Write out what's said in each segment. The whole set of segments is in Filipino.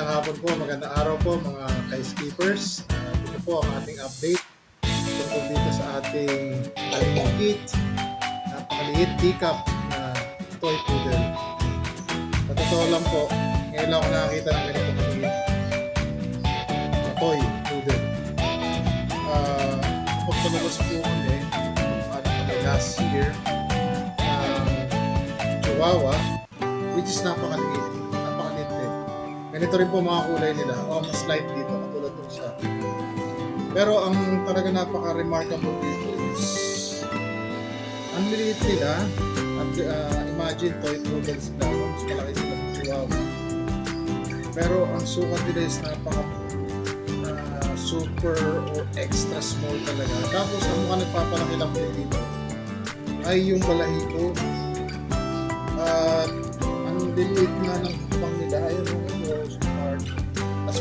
Magandang hapon po, magandang araw po mga ka-skippers. Uh, ito po ang ating update tungkol dito sa ating maliit, napakaliit teacup na toy poodle. Sa totoo lang po, ngayon lang ako nakakita ng ganito kaliit na toy poodle. Uh, kung tumabas po kami, ano last year, ng Chihuahua, which is napakaliit. Ganito rin po mga kulay nila. O, mas light dito, katulad ng siya. Pero ang talaga napaka-remarkable dito is ang liliit nila at uh, imagine toy poodle sila mas malaki sila ng chihuahua pero ang sukat nila is napaka uh, super or extra small talaga tapos ang mukha nagpapalaki lang dito ay yung balahibo at ang liliit na ng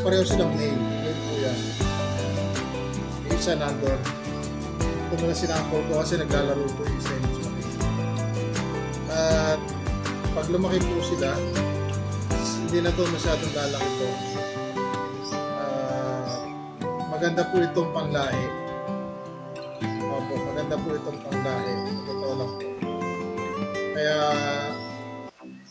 pareho silang nail yun po yan. Isa nandun ito muna sinakol ko kasi naglalaro po yung isa yung lumaki at pag lumaki po sila hindi na to masyadong lalaki po Ah, maganda po itong panglahi. Opo maganda po itong panglahi. Totoo lang po. Kaya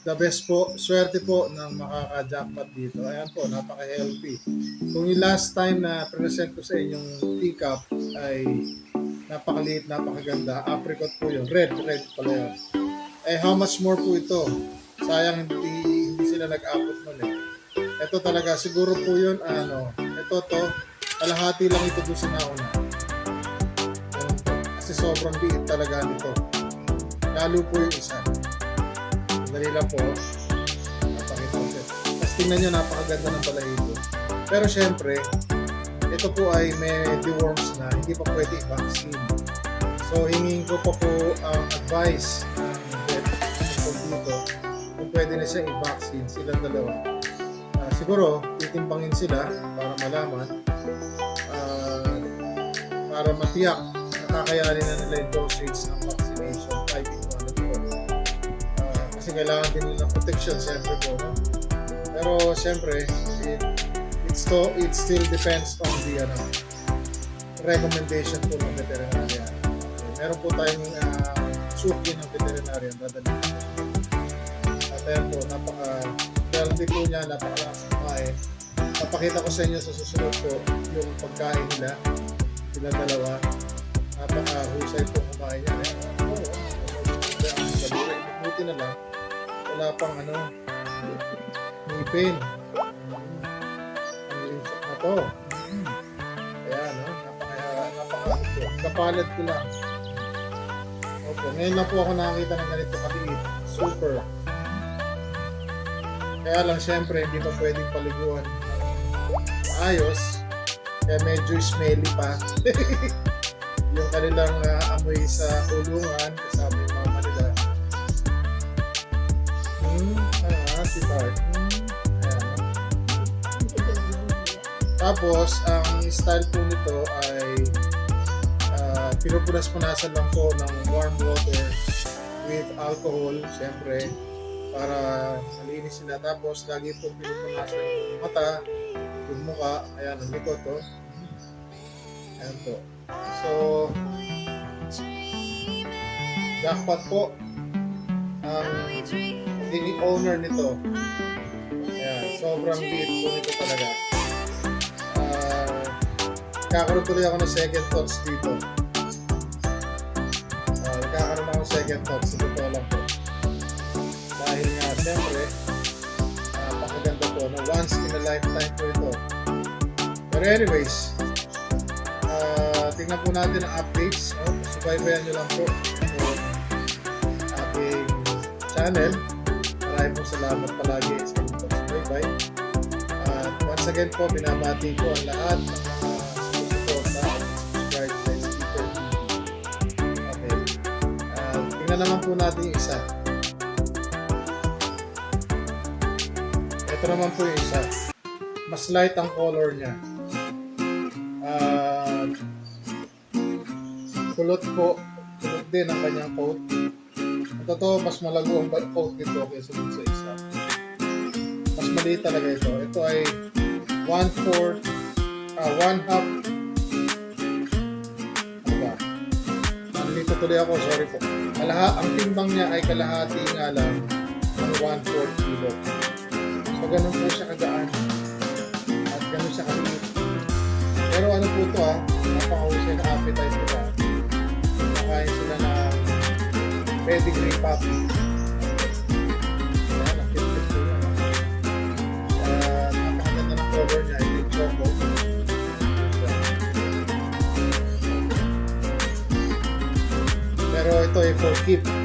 the best po, swerte po ng makaka-jackpot dito. Ayan po, napaka-healthy. Kung yung last time na present ko sa inyong teacup ay napakaliit, napakaganda, apricot po yun. Red, red pala yun. Eh, how much more po ito? Sayang hindi, hindi sila nag-abot nun eh. Ito talaga, siguro po yun, ano, ito to, kalahati lang ito doon sa nauna. Kasi sobrang liit talaga nito. Lalo po yung isa. Dali lang po. Napakita ko siya. Tapos tingnan nyo, napakaganda ng balahibo. Pero syempre, ito po ay may deworms na hindi pa pwede i-vaccine. So, hingin ko pa po ang advice ng vet dito kung pwede na siya i-vaccine silang dalawa. Ah, siguro, titimbangin sila para malaman ah, para matiyak na kakayanin na nila yung dosage ng kasi kailangan din nila protection siyempre po no? pero siyempre it, it's to, it still depends on the ano, recommendation po ng veterinarian okay, meron po tayong uh, suki ng veterinarian dadalhin po at ayan po napaka healthy po niya napakalakas kumain papakita ko sa inyo sa susunod po yung pagkain nila sila dalawa napakahusay po kumain yan eh. Oo, oo. Ang kaluri. Buti na lang wala pang ano ngipin. Ang linsok na to kaya no napaka napaka kapalad ko lang. Opo ngayon lang po ako nakakita ng ganito kaliit. Super. Kaya lang syempre hindi pa pwedeng paliguan. Ayos. Kaya medyo smelly pa. Yung kanilang uh, amoy sa kulungan kasama ah, si hmm, ayan. tapos ang style po nito ay uh, pinupunas-punasan lang po ng warm water with alcohol syempre para malinis sila. Tapos lagi po pinupunasan yung mata yung muka ayan ang likod to ayan po. So jackpot po. Ang hindi owner nito. Ayan sobrang po nito talaga. Ah, kakaroon tuloy ako ng second thoughts dito. Ah, nagkakaroon ako ng second thoughts sa totoo lang po. Dahil nga siyempre napakaganda po na once in a lifetime po ito. Pero anyways ah, tingnan po natin ang updates. No? subaybayan nyo lang po ang ating channel maraming po salamat palagi sa inyong pagsubaybay. At once again po binabati ko ang lahat ng mga sumusuporta at subscribe sa Skipper TV okay. Ah, tingnan naman po natin yung isa. Ito naman po yung isa. Mas light ang color niya. At kulot po kulot din ang kanyang coat totoo mas malago ang coat nito kaysa dun sa isa mas maliit talaga ito. Ito ay one fourth, ah, one half, ano ba? Nalito tuloy ako, sorry po. Kalaha, ang timbang niya ay kalahati nga lang ng one fourth kilo. So, ganun po siya kagaan. At ganun siya kaliit. Pero ano po ito ah, napakahusay na appetite nila. Nakain sila ng pedigree puppy. Ayan, ang ah. Pero ito ay for keep.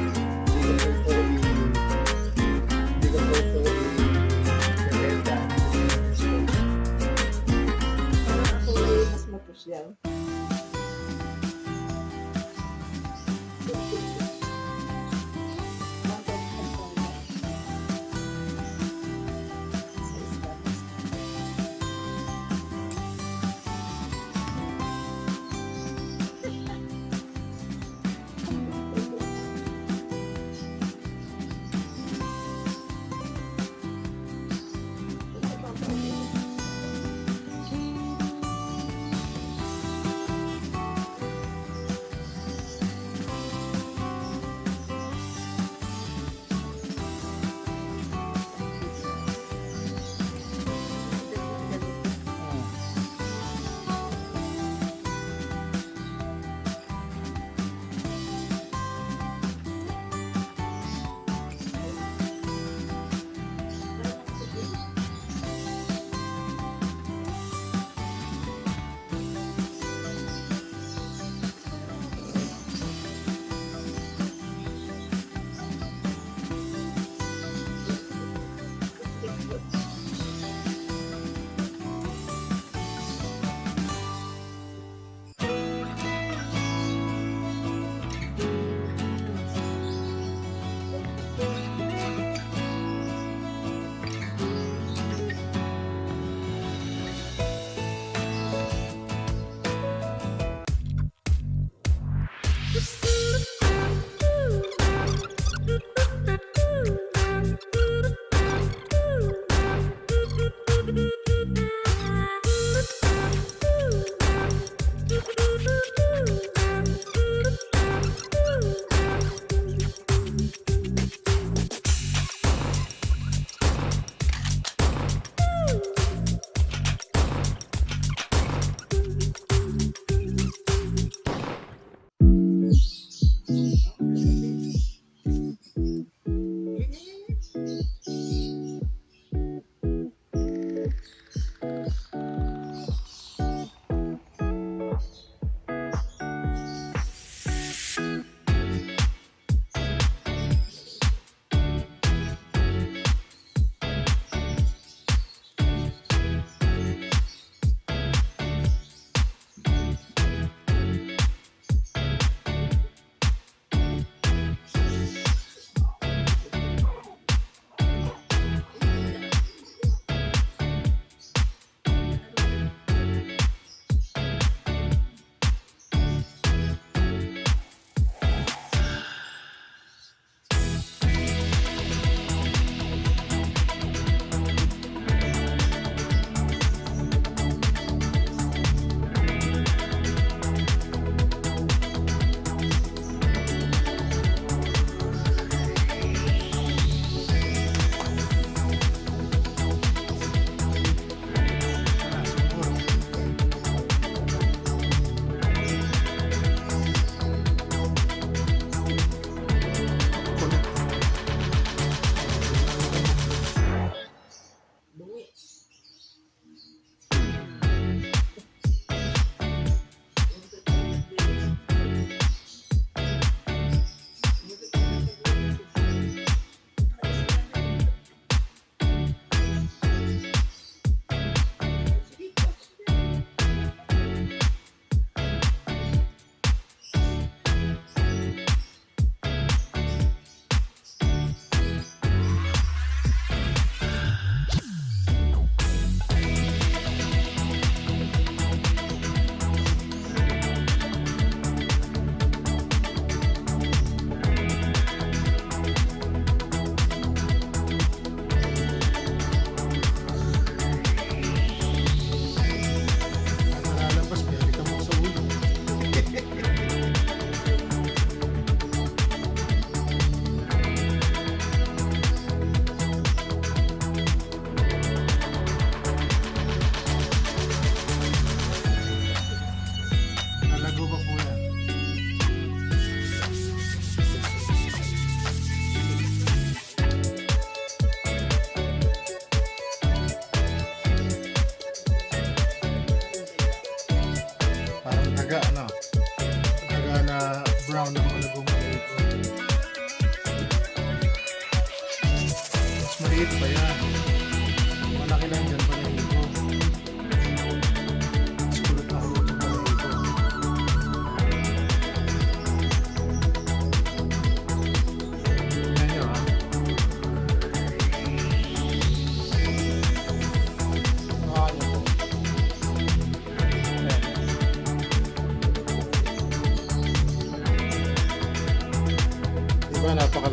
I'm gonna go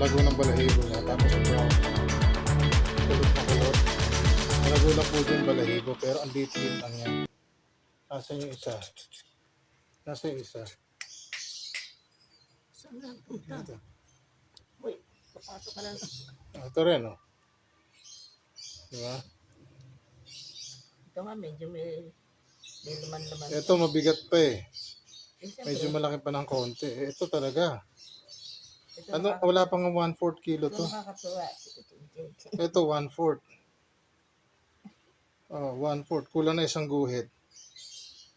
Palago ng balahibo niya, tapos brown. Kulot na kulot. Lang po din balahibo, pero ang liit-liit lang yan. Nasaan yung isa? Nasaan yung isa? Saan na punta? Uy, papasok ka lang. Ah, Ito rin, oh. Diba? Ito nga, medyo may, may laman-laman. Ito, mabigat pa eh. Eh, Medyo malaki pa ng konti. Eh, Ito talaga. Ito Ano, nakaka- wala pang 1/4 kilo ito to. nakakatuwa. Ito, 1/4. Oh, 1/4. Kulang na isang guhit.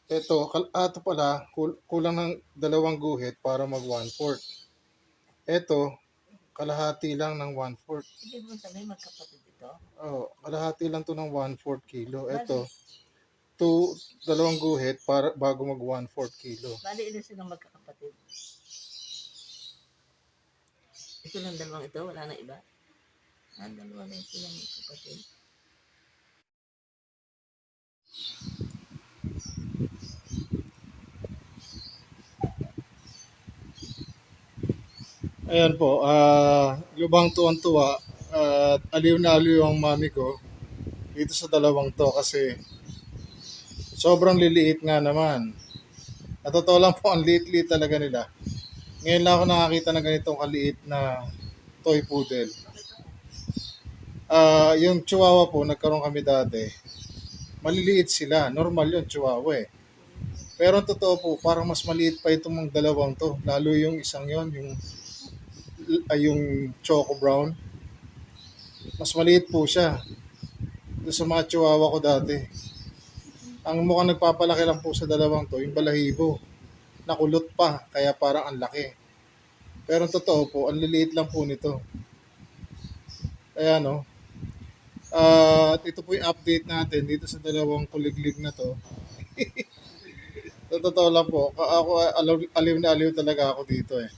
Ito, kal ah, ito pala, kul- kulang ng dalawang guhit para mag 1/4. Ito, kalahati lang ng 1/4. Hindi mo sabihin magkapatid ito. Oh, kalahati lang to ng 1/4 kilo. Ito, two, dalawang guhit para bago mag 1/4 kilo. Bali, ilan silang magkakapatid? Ito lang dalawang ito, wala na iba. Ah, dalawa lang silang magkakapatid. Ayan po, ah lubang tuwan-tuwa at aliw na aliw ang mami ko dito sa dalawang to kasi sobrang liliit nga naman. At totoo lang po, ang liit-liit talaga nila. Ngayon lang ako nakakita ng ganitong kaliit na toy poodle. Ah, yung chihuahua po, nagkaroon kami dati. Maliliit sila. Normal yun, chihuahua eh. Pero ang totoo po, parang mas maliit pa itong mga dalawang to. Lalo yung isang yon yung ay yung choco brown. Mas maliit po siya. Doon sa mga chihuahua ko dati. Ang mukhang nagpapalaki lang po sa dalawang to, yung balahibo. Nakulot pa, kaya parang ang laki. Pero totoo po, ang liliit lang po nito. Kaya no. At ito po yung update natin dito sa dalawang kuliglig na to. totoo lang po, ako aliw na aliw talaga ako dito eh.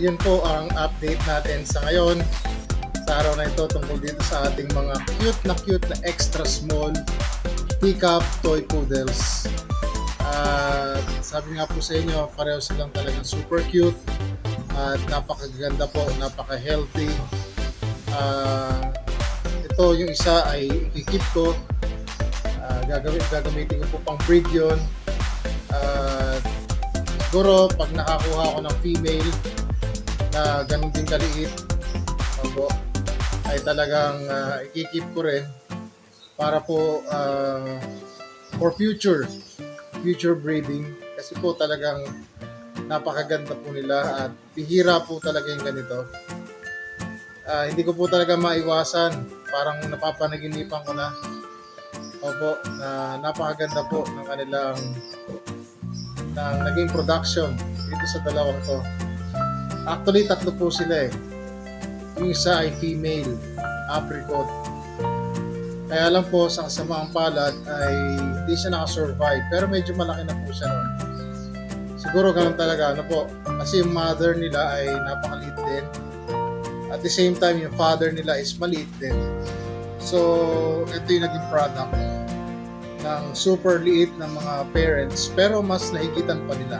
Yun po ang update natin sa ngayon. Sa araw na ito tungkol dito sa ating mga cute na cute na extra small pickup toy poodles. At sabi nga po sa inyo, pareho silang talagang super cute at napakaganda po, napaka-healthy. Ah, ito yung isa ay ikikip ko. Ah, gagawin, gagamitin ko po pang breed yun. At siguro pag nakakuha ako ng female na ganun din kaliit, opo, ay talagang ah, ikikip ko rin para po ah, for future future breeding kasi po talagang napakaganda po nila at bihira po talaga yung ganito. Ah, hindi ko po talaga maiwasan. Parang napapanaginipan ko na. Opo, na napakaganda po ng kanilang ng naging production dito sa dalawang to. Actually, tatlo po sila eh. Yung isa ay female, apricot. Kaya lang po, sa kasamaang palad ay hindi siya nakasurvive. Pero medyo malaki na po siya noon. Siguro ganun talaga, ano po. Kasi yung mother nila ay napakaliit din. At the same time, yung father nila is maliit din. So, ito yung naging product ng super liit ng mga parents pero mas nahigitan pa nila.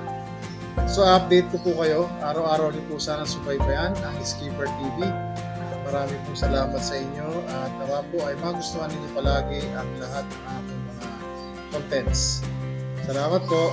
So update ko po kayo, araw-araw niyo po sana subaybayan ang Skipper TV. Maraming pong salamat sa inyo at nawa po ay magustuhan ninyo palagi ang lahat ng aking mga contents. Salamat po.